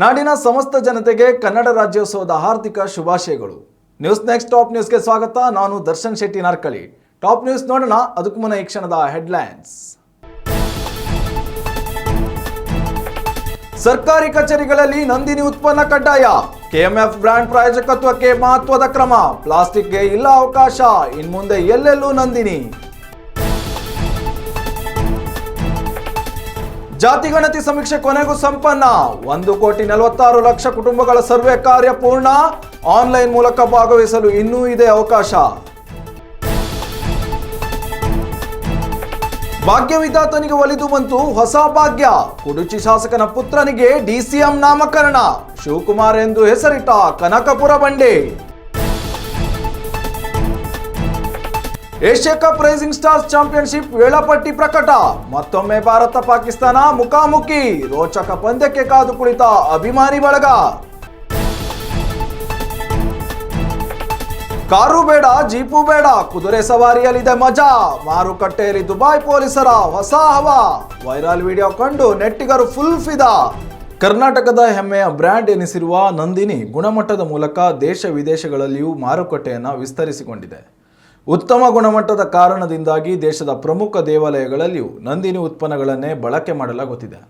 ನಾಡಿನ ಸಮಸ್ತ ಜನತೆಗೆ ಕನ್ನಡ ರಾಜ್ಯೋತ್ಸವದ ಹಾರ್ದಿಕ ಶುಭಾಶಯಗಳು. ನ್ಯೂಸ್ ನೆಕ್ಸ್ಟ್ ಟಾಪ್ ನ್ಯೂಸ್ಗೆ ಸ್ವಾಗತ. ನಾನು ದರ್ಶನ್ ಶೆಟ್ಟಿ ನಾರ್ಕಳಿ. ಟಾಪ್ ನ್ಯೂಸ್ ನೋಡೋಣ. ಅದಕ್ಕೂ ಮುನ್ನ ಈ ಕ್ಷಣದ ಹೆಡ್ಲೈನ್ಸ್. ಸರ್ಕಾರಿ ಕಚೇರಿಗಳಲ್ಲಿ ನಂದಿನಿ ಉತ್ಪನ್ನ ಕಡ್ಡಾಯ. ಕೆಎಂಎಫ್ ಬ್ರ್ಯಾಂಡ್ ಪ್ರಾಯೋಜಕತ್ವಕ್ಕೆ ಮಹತ್ವದ ಕ್ರಮ. ಪ್ಲಾಸ್ಟಿಕ್ಗೆ ಇಲ್ಲ ಅವಕಾಶ. ಇನ್ಮುಂದೆ ಎಲ್ಲೆಲ್ಲೂ ನಂದಿನಿ. ಜಾತಿ ಗಣತಿ ಸಮೀಕ್ಷೆ ಕೊನೆಗೂ ಸಂಪನ್ನ. ಒಂದು ಕೋಟಿ ನಲವತ್ತಾರು ಲಕ್ಷ ಕುಟುಂಬಗಳ ಸರ್ವೆ ಕಾರ್ಯ ಪೂರ್ಣ. ಆನ್ಲೈನ್ ಮೂಲಕ ಭಾಗವಹಿಸಲು ಇನ್ನೂ ಇದೆ ಅವಕಾಶ. ಭಾಗ್ಯವಿದಾತನಿಗೆ ಒಲಿದು ಬಂತು ಹೊಸ ಭಾಗ್ಯ. ಕುಡುಚಿ ಶಾಸಕನ ಪುತ್ರನಿಗೆ ಡಿಸಿಎಂ ನಾಮಕರಣ. ಶಿವಕುಮಾರ್ ಎಂದು ಹೆಸರಿಟ್ಟ ಕನಕಪುರ ಬಂಡೆ. Asia cup rising stars championship ವೇಳಾಪಟ್ಟಿ ಪ್ರಕಟ. ಮತ್ತೊಮ್ಮೆ ಭಾರತ ಪಾಕಿಸ್ತಾನ ಮುಖಾಮುಖಿ. ರೋಚಕ ಪಂದ್ಯಕ್ಕೆ ಕಾದು ಕುಳಿತ ಅಭಿಮಾನಿ ಬಳಗ. ಕಾರು ಬೇಡ, ಜೀಪು ಬೇಡ, ಕುದುರೆ ಸವಾರಿಯಲ್ಲಿದೆ ಮಜಾ. ಮಾರುಕಟ್ಟೆಯಲ್ಲಿ ದುಬೈ ಪೊಲೀಸರ ಹೊಸ ಹವಾ. ವೈರಲ್ ವಿಡಿಯೋ ಕಂಡು ನೆಟ್ಟಿಗರು ಫುಲ್ ಫಿದಾ ಕರ್ನಾಟಕದ ಹೆಮ್ಮೆಯ ಬ್ರ್ಯಾಂಡ್ ಎನಿಸಿರುವ ನಂದಿನಿ ಗುಣಮಟ್ಟದ ಮೂಲಕ ದೇಶ ವಿದೇಶಗಳಲ್ಲಿಯೂ ಮಾರುಕಟ್ಟೆಯನ್ನು ವಿಸ್ತರಿಸಿಕೊಂಡಿದೆ. ಉತ್ತಮ ಗುಣಮಟ್ಟದ ಕಾರಣದಿಂದಾಗಿ ದೇಶದ ಪ್ರಮುಖ ದೇವಾಲಯಗಳಲ್ಲಿಯೂ ನಂದಿನಿ ಉತ್ಪನ್ನಗಳನ್ನೇ ಬಳಕೆ ಮಾಡಲಾಗುತ್ತಿದೆ.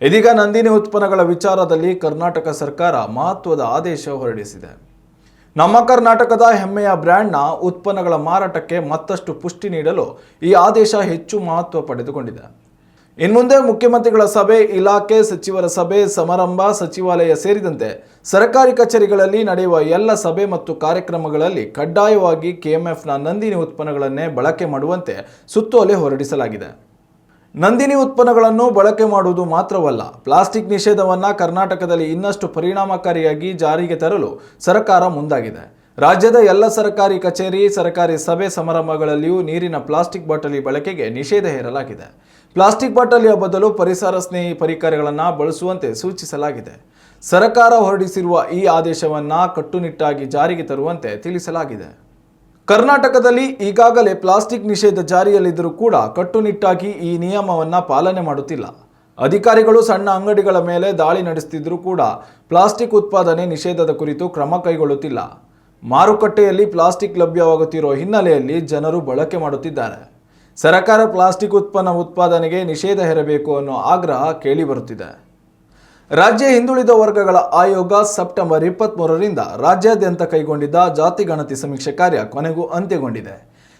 ಇದೀಗ ನಂದಿನಿ ಉತ್ಪನ್ನಗಳ ವಿಚಾರದಲ್ಲಿ ಕರ್ನಾಟಕ ಸರ್ಕಾರ ಮಹತ್ವದ ಆದೇಶ ಹೊರಡಿಸಿದೆ. ನಮ್ಮ ಕರ್ನಾಟಕದ ಹೆಮ್ಮೆಯ ಬ್ರ್ಯಾಂಡ್ನ ಉತ್ಪನ್ನಗಳ ಮಾರಾಟಕ್ಕೆ ಮತ್ತಷ್ಟು ಪುಷ್ಟಿ ನೀಡಲು ಈ ಆದೇಶ ಹೆಚ್ಚು ಮಹತ್ವ ಪಡೆದುಕೊಂಡಿದೆ. ಇನ್ಮುಂದೆ ಮುಖ್ಯಮಂತ್ರಿಗಳ ಸಭೆ, ಇಲಾಖೆ ಸಚಿವರ ಸಭೆ, ಸಮಾರಂಭ, ಸಚಿವಾಲಯ ಸೇರಿದಂತೆ ಸರ್ಕಾರಿ ಕಚೇರಿಗಳಲ್ಲಿ ನಡೆಯುವ ಎಲ್ಲ ಸಭೆ ಮತ್ತು ಕಾರ್ಯಕ್ರಮಗಳಲ್ಲಿ ಕಡ್ಡಾಯವಾಗಿ ಕೆಎಂಎಫ್ನ ನಂದಿನಿ ಉತ್ಪನ್ನಗಳನ್ನೇ ಬಳಕೆ ಮಾಡುವಂತೆ ಸುತ್ತೋಲೆ ಹೊರಡಿಸಲಾಗಿದೆ. ನಂದಿನಿ ಉತ್ಪನ್ನಗಳನ್ನು ಬಳಕೆ ಮಾಡುವುದು ಮಾತ್ರವಲ್ಲ, ಪ್ಲಾಸ್ಟಿಕ್ ನಿಷೇಧವನ್ನು ಕರ್ನಾಟಕದಲ್ಲಿ ಇನ್ನಷ್ಟು ಪರಿಣಾಮಕಾರಿಯಾಗಿ ಜಾರಿಗೆ ತರಲು ಸರ್ಕಾರ ಮುಂದಾಗಿದೆ. ರಾಜ್ಯದ ಎಲ್ಲ ಸರ್ಕಾರಿ ಕಚೇರಿ, ಸರ್ಕಾರಿ ಸಭೆ ಸಮಾರಂಭಗಳಲ್ಲಿಯೂ ನೀರಿನ ಪ್ಲಾಸ್ಟಿಕ್ ಬಾಟಲಿ ಬಳಕೆಗೆ ನಿಷೇಧ ಹೇರಲಾಗಿದೆ. ಪ್ಲಾಸ್ಟಿಕ್ ಬಾಟಲಿಯ ಬದಲು ಪರಿಸರ ಸ್ನೇಹಿ ಪರಿಕರಗಳನ್ನು ಬಳಸುವಂತೆ ಸೂಚಿಸಲಾಗಿದೆ. ಸರ್ಕಾರ ಹೊರಡಿಸಿರುವ ಈ ಆದೇಶವನ್ನು ಕಟ್ಟುನಿಟ್ಟಾಗಿ ಜಾರಿಗೆ ತರುವಂತೆ ತಿಳಿಸಲಾಗಿದೆ. ಕರ್ನಾಟಕದಲ್ಲಿ ಈಗಾಗಲೇ ಪ್ಲಾಸ್ಟಿಕ್ ನಿಷೇಧ ಜಾರಿಯಲ್ಲಿದ್ದರೂ ಕೂಡ ಕಟ್ಟುನಿಟ್ಟಾಗಿ ಈ ನಿಯಮವನ್ನು ಪಾಲನೆ ಮಾಡುತ್ತಿಲ್ಲ. ಅಧಿಕಾರಿಗಳು ಸಣ್ಣ ಅಂಗಡಿಗಳ ಮೇಲೆ ದಾಳಿ ನಡೆಸುತ್ತಿದ್ದರೂ ಕೂಡ ಪ್ಲಾಸ್ಟಿಕ್ ಉತ್ಪಾದನೆ ನಿಷೇಧದ ಕುರಿತು ಕ್ರಮ ಕೈಗೊಳ್ಳುತ್ತಿಲ್ಲ. ಮಾರುಕಟ್ಟೆಯಲ್ಲಿ ಪ್ಲಾಸ್ಟಿಕ್ ಲಭ್ಯವಾಗುತ್ತಿರುವ ಹಿನ್ನೆಲೆಯಲ್ಲಿ ಜನರು ಬಳಕೆ ಮಾಡುತ್ತಿದ್ದಾರೆ. ಸರ್ಕಾರ ಪ್ಲಾಸ್ಟಿಕ್ ಉತ್ಪನ್ನ ಉತ್ಪಾದನೆಗೆ ನಿಷೇಧ ಹೇರಬೇಕು ಅನ್ನೋ ಆಗ್ರಹ ಕೇಳಿಬರುತ್ತಿದೆ ರಾಜ್ಯ ಹಿಂದುಳಿದ ವರ್ಗಗಳ ಆಯೋಗ ಸೆಪ್ಟೆಂಬರ್ ಇಪ್ಪತ್ತ್ಮೂರರಿಂದ ರಾಜ್ಯಾದ್ಯಂತ ಕೈಗೊಂಡಿದ್ದ ಜಾತಿ ಗಣತಿ ಸಮೀಕ್ಷೆ ಕಾರ್ಯ ಕೊನೆಗೂ ಅಂತ್ಯಗೊಂಡಿದೆ.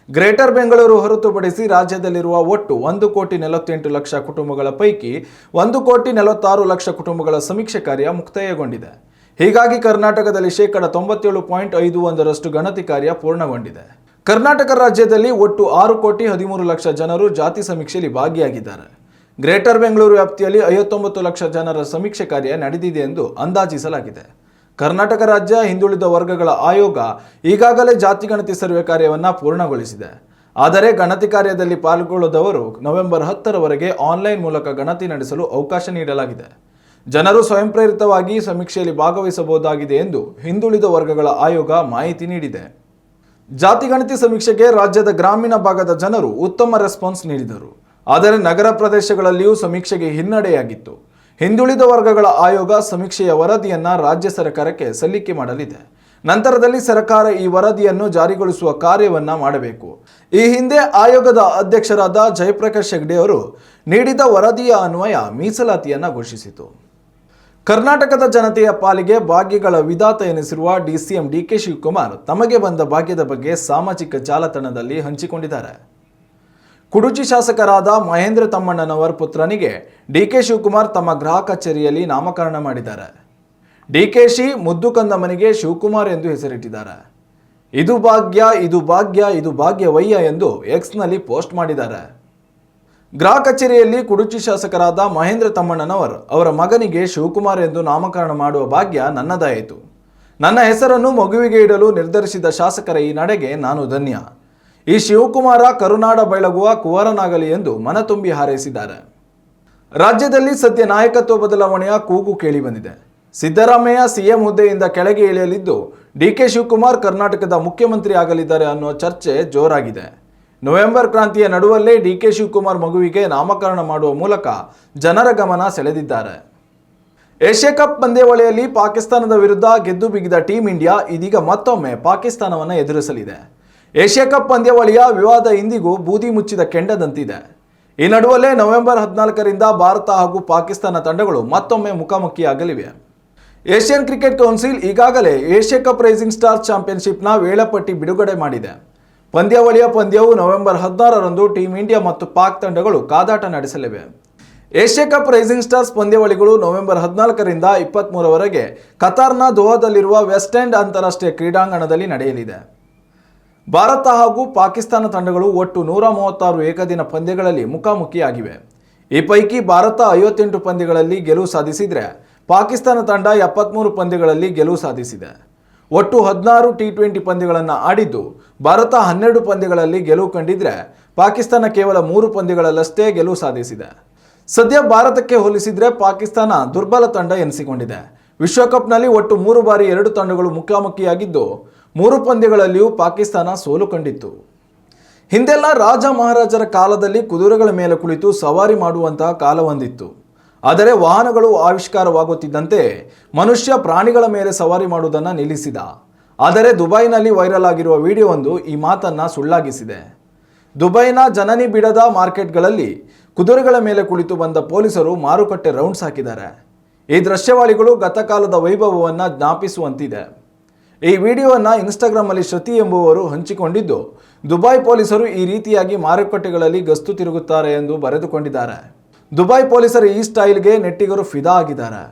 ಗ್ರೇಟರ್ ಬೆಂಗಳೂರು ಹೊರತುಪಡಿಸಿ ರಾಜ್ಯದಲ್ಲಿರುವ ಒಟ್ಟು ಒಂದು ಕೋಟಿ ನಲವತ್ತೆಂಟು ಲಕ್ಷ ಕುಟುಂಬಗಳ ಪೈಕಿ ಒಂದು ಕೋಟಿ ನಲವತ್ತಾರು ಲಕ್ಷ ಕುಟುಂಬಗಳ ಸಮೀಕ್ಷೆ ಕಾರ್ಯ ಮುಕ್ತಾಯಗೊಂಡಿದೆ. ಹೀಗಾಗಿ ಕರ್ನಾಟಕದಲ್ಲಿ ಶೇಕಡ ತೊಂಬತ್ತೇಳು ಪಾಯಿಂಟ್ ಐದು ಒಂದರಷ್ಟು ಗಣತಿ ಕಾರ್ಯ ಪೂರ್ಣಗೊಂಡಿದೆ. ಕರ್ನಾಟಕ ರಾಜ್ಯದಲ್ಲಿ ಒಟ್ಟು ಆರು ಕೋಟಿ ಹದಿಮೂರು ಲಕ್ಷ ಜನರು ಜಾತಿ ಸಮೀಕ್ಷೆಯಲ್ಲಿ ಭಾಗಿಯಾಗಿದ್ದಾರೆ. ಗ್ರೇಟರ್ ಬೆಂಗಳೂರು ವ್ಯಾಪ್ತಿಯಲ್ಲಿ ಐವತ್ತೊಂಬತ್ತು ಲಕ್ಷ ಜನರ ಸಮೀಕ್ಷೆ ಕಾರ್ಯ ನಡೆದಿದೆ ಎಂದು ಅಂದಾಜಿಸಲಾಗಿದೆ. ಕರ್ನಾಟಕ ರಾಜ್ಯ ಹಿಂದುಳಿದ ವರ್ಗಗಳ ಆಯೋಗ ಈಗಾಗಲೇ ಜಾತಿ ಗಣತಿ ಸರ್ವೆ ಕಾರ್ಯವನ್ನು ಪೂರ್ಣಗೊಳಿಸಿದೆ. ಆದರೆ ಗಣತಿ ಕಾರ್ಯದಲ್ಲಿ ಪಾಲ್ಗೊಳ್ಳದವರು ನವೆಂಬರ್ ಹತ್ತರವರೆಗೆ ಆನ್ಲೈನ್ ಮೂಲಕ ಗಣತಿ ನಡೆಸಲು ಅವಕಾಶ ನೀಡಲಾಗಿದೆ. ಜನರು ಸ್ವಯಂ ಪ್ರೇರಿತವಾಗಿ ಸಮೀಕ್ಷೆಯಲ್ಲಿ ಭಾಗವಹಿಸಬಹುದಾಗಿದೆ ಎಂದು ಹಿಂದುಳಿದ ವರ್ಗಗಳ ಆಯೋಗ ಮಾಹಿತಿ ನೀಡಿದೆ. ಜಾತಿ ಗಣತಿ ಸಮೀಕ್ಷೆಗೆ ರಾಜ್ಯದ ಗ್ರಾಮೀಣ ಭಾಗದ ಜನರು ಉತ್ತಮ ರೆಸ್ಪಾನ್ಸ್ ನೀಡಿದರು. ಆದರೆ ನಗರ ಪ್ರದೇಶಗಳಲ್ಲಿಯೂ ಸಮೀಕ್ಷೆಗೆ ಹಿನ್ನಡೆಯಾಗಿತ್ತು. ಹಿಂದುಳಿದ ವರ್ಗಗಳ ಆಯೋಗ ಸಮೀಕ್ಷೆಯ ವರದಿಯನ್ನ ರಾಜ್ಯ ಸರ್ಕಾರಕ್ಕೆ ಸಲ್ಲಿಕೆ ಮಾಡಲಿದೆ. ನಂತರದಲ್ಲಿ ಸರ್ಕಾರ ಈ ವರದಿಯನ್ನು ಜಾರಿಗೊಳಿಸುವ ಕಾರ್ಯವನ್ನ ಮಾಡಬೇಕು. ಈ ಹಿಂದೆ ಆಯೋಗದ ಅಧ್ಯಕ್ಷರಾದ ಜಯಪ್ರಕಾಶ್ ಹೆಗ್ಡೆ ಅವರು ನೀಡಿದ ವರದಿಯ ಅನ್ವಯ ಮೀಸಲಾತಿಯನ್ನ ಘೋಷಿಸಿತು. ಕರ್ನಾಟಕದ ಜನತೆಯ ಪಾಲಿಗೆ ಭಾಗ್ಯಗಳ ವಿಧಾತ ಎನಿಸಿರುವ ಡಿಸಿಎಂ ಡಿಕೆ ಶಿವಕುಮಾರ್ ತಮಗೆ ಬಂದ ಭಾಗ್ಯದ ಬಗ್ಗೆ ಸಾಮಾಜಿಕ ಜಾಲತಾಣದಲ್ಲಿ ಹಂಚಿಕೊಂಡಿದ್ದಾರೆ. ಕುಡುಚಿ ಶಾಸಕರಾದ ಮಹೇಂದ್ರ ತಮ್ಮಣ್ಣನವರ್ ಪುತ್ರನಿಗೆ ಡಿಕೆ ಶಿವಕುಮಾರ್ ತಮ್ಮ ಗೃಹ ಕಚೇರಿಯಲ್ಲಿ ನಾಮಕರಣ ಮಾಡಿದ್ದಾರೆ. ಡಿಕೆಶಿ ಮುದ್ದು ಕಂದಮ್ಮನಿಗೆ ಶಿವಕುಮಾರ್ ಎಂದು ಹೆಸರಿಟ್ಟಿದ್ದಾರೆ. ಇದು ಭಾಗ್ಯ ಇದು ಭಾಗ್ಯ, ಇದು ಭಾಗ್ಯವಯ್ಯ ಎಂದು ಎಕ್ಸ್ನಲ್ಲಿ ಪೋಸ್ಟ್ ಮಾಡಿದ್ದಾರೆ. ಗೃಹ ಕಚೇರಿಯಲ್ಲಿ ಕುಡುಚಿ ಶಾಸಕರಾದ ಮಹೇಂದ್ರ ತಮ್ಮಣ್ಣನವರ್ ಅವರ ಮಗನಿಗೆ ಶಿವಕುಮಾರ್ ಎಂದು ನಾಮಕರಣ ಮಾಡುವ ಭಾಗ್ಯ ನನ್ನದಾಯಿತು. ನನ್ನ ಹೆಸರನ್ನು ಮಗುವಿಗೆ ಇಡಲು ನಿರ್ಧರಿಸಿದ ಶಾಸಕರ ಈ ನಡೆಗೆ ನಾನು ಧನ್ಯ. ಈ ಶಿವಕುಮಾರ ಕರುನಾಡ ಬೆಳಗುವ ಕುವರನಾಗಲಿ ಎಂದು ಮನತುಂಬಿ ಹಾರೈಸಿದ್ದಾರೆ. ರಾಜ್ಯದಲ್ಲಿ ಸದ್ಯ ನಾಯಕತ್ವ ಬದಲಾವಣೆಯ ಕೂಗು ಕೇಳಿಬಂದಿದೆ ಸಿದ್ದರಾಮಯ್ಯ ಸಿಎಂ ಹುದ್ದೆಯಿಂದ ಕೆಳಗೆ ಇಳಿಯಲಿದ್ದು ಡಿಕೆ ಶಿವಕುಮಾರ್ ಕರ್ನಾಟಕದ ಮುಖ್ಯಮಂತ್ರಿ ಆಗಲಿದ್ದಾರೆ ಅನ್ನೋ ಚರ್ಚೆ ಜೋರಾಗಿದೆ. ನವೆಂಬರ್ ಕ್ರಾಂತಿಯ ನಡುವಲ್ಲೇ ಡಿ ಕೆ ಶಿವಕುಮಾರ್ ಮಗುವಿಗೆ ನಾಮಕರಣ ಮಾಡುವ ಮೂಲಕ ಜನರ ಗಮನ ಸೆಳೆದಿದ್ದಾರೆ. ಏಷ್ಯಾ ಕಪ್ ಪಂದ್ಯಾವಳಿಯಲ್ಲಿ ಪಾಕಿಸ್ತಾನದ ವಿರುದ್ಧ ಗೆದ್ದು ಬಿಗಿದ ಟೀಂ ಇಂಡಿಯಾ ಇದೀಗ ಮತ್ತೊಮ್ಮೆ ಪಾಕಿಸ್ತಾನವನ್ನು ಎದುರಿಸಲಿದೆ. ಏಷ್ಯಾ ಕಪ್ ಪಂದ್ಯಾವಳಿಯ ವಿವಾದ ಇಂದಿಗೂ ಬೂದಿ ಮುಚ್ಚಿದ ಕೆಂಡದಂತಿದೆ. ಈ ನಡುವಲ್ಲೇ ನವೆಂಬರ್ ಹದಿನಾಲ್ಕರಿಂದ ಭಾರತ ಹಾಗೂ ಪಾಕಿಸ್ತಾನ ತಂಡಗಳು ಮತ್ತೊಮ್ಮೆ ಮುಖಾಮುಖಿಯಾಗಲಿವೆ. ಏಷ್ಯನ್ ಕ್ರಿಕೆಟ್ ಕೌನ್ಸಿಲ್ ಈಗಾಗಲೇ ಏಷ್ಯಾ ಕಪ್ ರೈಸಿಂಗ್ ಸ್ಟಾರ್ ಚಾಂಪಿಯನ್ಶಿಪ್ನ ವೇಳಾಪಟ್ಟಿ ಬಿಡುಗಡೆ ಮಾಡಿದೆ. ಪಂದ್ಯಾವಳಿಯ ಪಂದ್ಯವು ನವೆಂಬರ್ ಹದಿನಾರರಂದು ಟೀಂ ಇಂಡಿಯಾ ಮತ್ತು ಪಾಕ್ ತಂಡಗಳು ಕಾದಾಟ ನಡೆಸಲಿವೆ. ಏಷ್ಯಾ ಕಪ್ ರೈಸಿಂಗ್ ಸ್ಟಾರ್ಸ್ ಪಂದ್ಯಾವಳಿಗಳು ನವೆಂಬರ್ ಹದಿನಾಲ್ಕರಿಂದ ಇಪ್ಪತ್ತ್ಮೂರವರೆಗೆ ಕತಾರ್ನ ದೋಹಾದಲ್ಲಿರುವ ವೆಸ್ಟ್ ಎಂಡ್ ಅಂತಾರಾಷ್ಟ್ರೀಯ ಕ್ರೀಡಾಂಗಣದಲ್ಲಿ ನಡೆಯಲಿದೆ. ಭಾರತ ಹಾಗೂ ಪಾಕಿಸ್ತಾನ ತಂಡಗಳು ಒಟ್ಟು ನೂರ ಮೂವತ್ತಾರು ಏಕದಿನ ಪಂದ್ಯಗಳಲ್ಲಿ ಮುಖಾಮುಖಿಯಾಗಿವೆ. ಈ ಪೈಕಿ ಭಾರತ ಐವತ್ತೆಂಟು ಪಂದ್ಯಗಳಲ್ಲಿ ಗೆಲುವು ಸಾಧಿಸಿದರೆ ಪಾಕಿಸ್ತಾನ ತಂಡ ಎಪ್ಪತ್ತ್ಮೂರು ಪಂದ್ಯಗಳಲ್ಲಿ ಗೆಲುವು ಸಾಧಿಸಿದೆ. ಒಟ್ಟು ಹದಿನಾರು ಟಿ ಟ್ವೆಂಟಿ ಪಂದ್ಯಗಳನ್ನು ಆಡಿದ್ದು, ಭಾರತ ಹನ್ನೆರಡು ಪಂದ್ಯಗಳಲ್ಲಿ ಗೆಲುವು ಕಂಡಿದ್ರೆ ಪಾಕಿಸ್ತಾನ ಕೇವಲ ಮೂರು ಪಂದ್ಯಗಳಲ್ಲಷ್ಟೇ ಗೆಲುವು ಸಾಧಿಸಿದೆ. ಸದ್ಯ ಭಾರತಕ್ಕೆ ಹೋಲಿಸಿದ್ರೆ ಪಾಕಿಸ್ತಾನ ದುರ್ಬಲ ತಂಡ ಎನಿಸಿಕೊಂಡಿದೆ. ವಿಶ್ವಕಪ್ನಲ್ಲಿ ಒಟ್ಟು ಮೂರು ಬಾರಿ ಎರಡು ತಂಡಗಳು ಮುಖಾಮುಖಿಯಾಗಿದ್ದು, ಮೂರು ಪಂದ್ಯಗಳಲ್ಲಿಯೂ ಪಾಕಿಸ್ತಾನ ಸೋಲು ಕಂಡಿತ್ತು. ಹಿಂದೆಲ್ಲ ರಾಜ ಮಹಾರಾಜರ ಕಾಲದಲ್ಲಿ ಕುದುರೆಗಳ ಮೇಲೆ ಕುಳಿತು ಸವಾರಿ ಮಾಡುವಂತಹ ಕಾಲ ಒಂದಿತ್ತು ಆದರೆ ವಾಹನಗಳು ಆವಿಷ್ಕಾರವಾಗುತ್ತಿದ್ದಂತೆ ಮನುಷ್ಯ ಪ್ರಾಣಿಗಳ ಮೇಲೆ ಸವಾರಿ ಮಾಡುವುದನ್ನು ನಿಲ್ಲಿಸಿದ. ಆದರೆ ದುಬೈನಲ್ಲಿ ವೈರಲ್ ಆಗಿರುವ ವಿಡಿಯೋವೊಂದು ಈ ಮಾತನ್ನು ಸುಳ್ಳಾಗಿಸಿದೆ. ದುಬೈನ ಜನನಿ ಬಿಡದ ಮಾರ್ಕೆಟ್ಗಳಲ್ಲಿ ಕುದುರೆಗಳ ಮೇಲೆ ಕುಳಿತು ಬಂದ ಪೊಲೀಸರು ಮಾರುಕಟ್ಟೆ ರೌಂಡ್ಸ್ ಹಾಕಿದ್ದಾರೆ. ಈ ದೃಶ್ಯವಾಳಿಗಳು ಗತಕಾಲದ ವೈಭವವನ್ನು ಜ್ಞಾಪಿಸುವಂತಿದೆ. ಈ ವಿಡಿಯೋವನ್ನು ಇನ್ಸ್ಟಾಗ್ರಾಮಲ್ಲಿ ಶ್ರುತಿ ಎಂಬುವರು ಹಂಚಿಕೊಂಡಿದ್ದು, ದುಬೈ ಪೊಲೀಸರು ಈ ರೀತಿಯಾಗಿ ಮಾರುಕಟ್ಟೆಗಳಲ್ಲಿ ಗಸ್ತು ತಿರುಗುತ್ತಾರೆ ಎಂದು ಬರೆದುಕೊಂಡಿದ್ದಾರೆ. ದುಬೈ ಪೊಲೀಸರ ಈ ಸ್ಟೈಲ್ಗೆ ನೆಟ್ಟಿಗರು ಫಿದಾ ಆಗಿದ್ದಾರೆ.